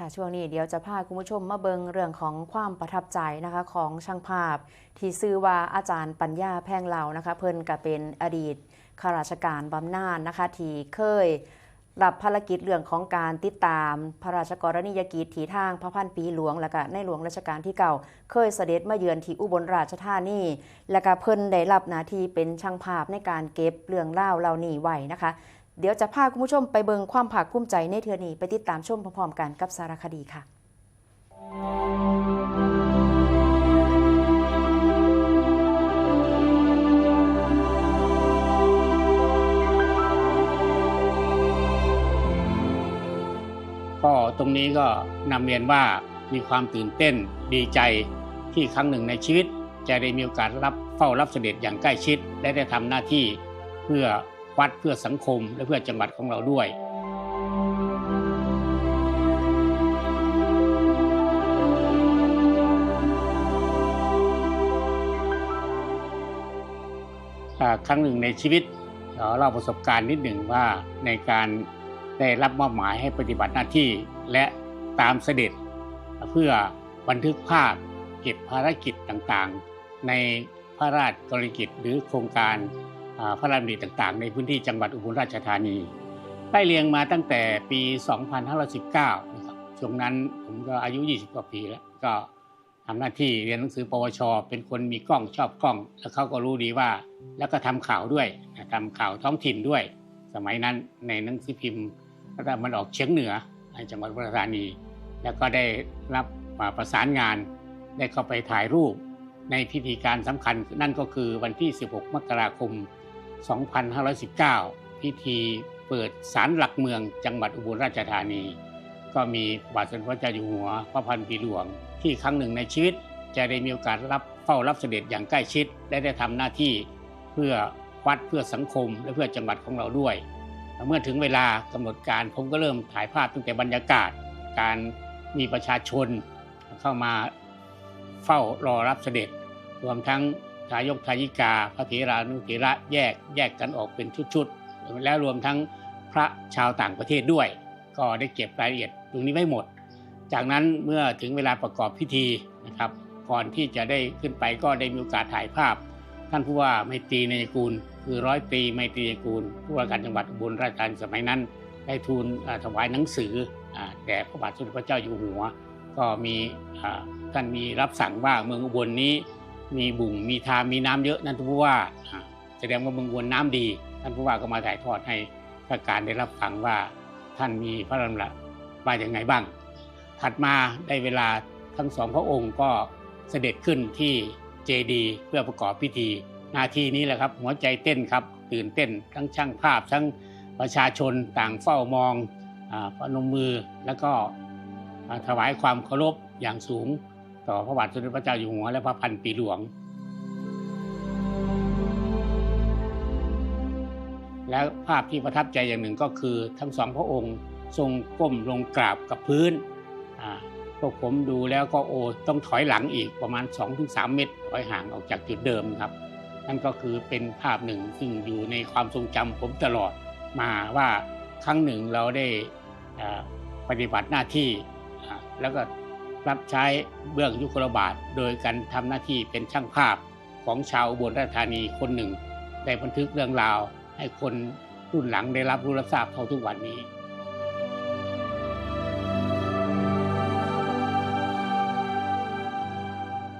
ค่ะช่วงนี้เดี๋ยวจะพาคุณผู้ชมมาเบิงเรื่องของความประทับใจนะคะของช่างภาพ ที่ชื่อว่าอาจารย์ปัญญาแพงเหล่านะคะเพิ่นก็เป็นอดีตข้าราชการบำนาญนะคะที่เคยรับภารกิจเรื่องของการติดตาม พระราชกรณียกิจที่ทางพระพันปีหลวง และก็ในหลวงรัชกาลที่เก่า เคยเสด็จมาเยือนที่อุบลราชธานีและก็เพิ่นได้รับหน้าที่เป็นช่างภาพในการเก็บเรื่องเล่าเหล่านี้ไว้นะคะ เดี๋ยวจะพาคุณผู้ชมไปเบิงความภาคภูมิใจในเทือนี้ไปติดตามชมพร้อมๆกันกับสารคดีค่ะ ก็ตรงนี้ก็นำเรียนว่ามีความตื่นเต้นดีใจที่ครั้งหนึ่งในชีวิต จะได้มีโอกาสรับเฝ้ารับเสด็จอย่างใกล้ชิด และได้ทำหน้าที่เพื่อ วัดเพื่อสังคมและเพื่อจังหวัดของเราด้วย ครั้งหนึ่งในชีวิตเล่าประสบการณ์นิดหนึ่งว่าในการได้รับมอบหมายให้ปฏิบัติหน้าที่และตามเสด็จ เพื่อบันทึกภาพเก็บภารกิจต่างๆ ในพระราชกรณียกิจหรือโครงการ พระราชดำริต่างๆ ในพื้นที่จังหวัดอุบลราชธานีไล่เรียงมาตั้งแต่ปี 2519 นะครับ ช่วงนั้นผมก็อายุ 20 กว่าปีแล้ว ก็ทำหน้าที่เรียนหนังสือ ปวช เป็นคนมีกล้องชอบกล้อง แล้วเขาก็รู้ดีว่า แล้วก็ทำข่าวด้วยนะทำข่าวท้องถิ่นด้วย สมัยนั้นในหนังสือพิมพ์รัฐมันออกเฉียงเหนือในจังหวัดอุบลราชธานี แล้วก็ได้รับมาประสานงาน ได้เข้าไปถ่ายรูปในพิธีการสำคัญ นั่นก็คือวันที่ 16 มกราคม 2519 พิธีเปิดศาลหลักเมืองจังหวัดอุบลราชธานี ก็มีบาทสมเด็จพระเจ้าอยู่หัว พระพันปีหลวง ที่ครั้งหนึ่งในชีวิต จะได้มีโอกาสรับเฝ้ารับเสด็จอย่างใกล้ชิด และได้ทำหน้าที่เพื่อวัดเพื่อสังคมและเพื่อจังหวัดของเราด้วย เมื่อถึงเวลากำหนดการผมก็เริ่มถ่ายภาพตั้งแต่บรรยากาศ การมีประชาชนเข้ามาเฝ้ารอรับเสด็จรวมทั้ง ทายกทายิกา พระเถรานุเถระแยกแยกกันออกเป็นชุดๆ และรวมทั้งพระชาวต่างประเทศด้วย ก็ได้เก็บรายละเอียดตรงนี้ไว้หมด จากนั้นเมื่อถึงเวลาประกอบพิธีนะครับก่อนที่จะได้ขึ้นไปก็ได้มีโอกาสถ่ายภาพ ท่านผู้ว่าไมตรีในยกูล คือร้อยตรีไมตรีในยกูล ผู้ว่าการจังหวัดอุบลราชธานีสมัยนั้น ได้ทูลถวายหนังสือแด่พระบาทสมเด็จพระเจ้าอยู่หัว ก็มีท่านมีรับสั่งว่าเมืองอุบลนี้ มีบุ่งมีทามมีน้ำเยอะนั่นท่านผู้ว่าแสดงว่าเมืองอุบลน้ำดี ท่านผู้ว่าก็มาถ่ายทอดให้ข้าราชการได้รับฟังว่าท่านมีพระดำรัสว่าอย่างไงบ้าง ถัดมาได้เวลาทั้งสองพระองค์ก็เสด็จขึ้นที่เจดีเพื่อประกอบพิธี นาทีนี้แหละครับหัวใจเต้นครับตื่นเต้น ทั้งช่างภาพทั้งประชาชนต่างเฝ้ามองอาพนมมือแล้วก็ถวายความเคารพอย่างสูง ต่อพระบาทสมเด็จพระเจ้าอยู่หัวและพระพันปีหลวง และภาพที่ประทับใจอย่างหนึ่งก็คือทั้งสองพระองค์ทรงก้มลงกราบกับพื้นพวกผมดูแล้วก็โอ้ต้องถอยหลังอีกประมาณ 2-3 เมตร ถอยห่างออกจากจุดเดิมครับ นั่นก็คือเป็นภาพหนึ่งซึ่งอยู่ในความทรงจำผมตลอดมาว่าครั้งหนึ่งเราได้ปฏิบัติหน้าที่แล้วก็ รับใช้เบื้องยุคลบาท โดยการทำหน้าที่เป็นช่างภาพของชาวอุบลราชธานีคนหนึ่ง ได้บันทึกเรื่องราว ให้คนรุ่นหลังได้รับรู้รับทราบเท่าทุกวันนี้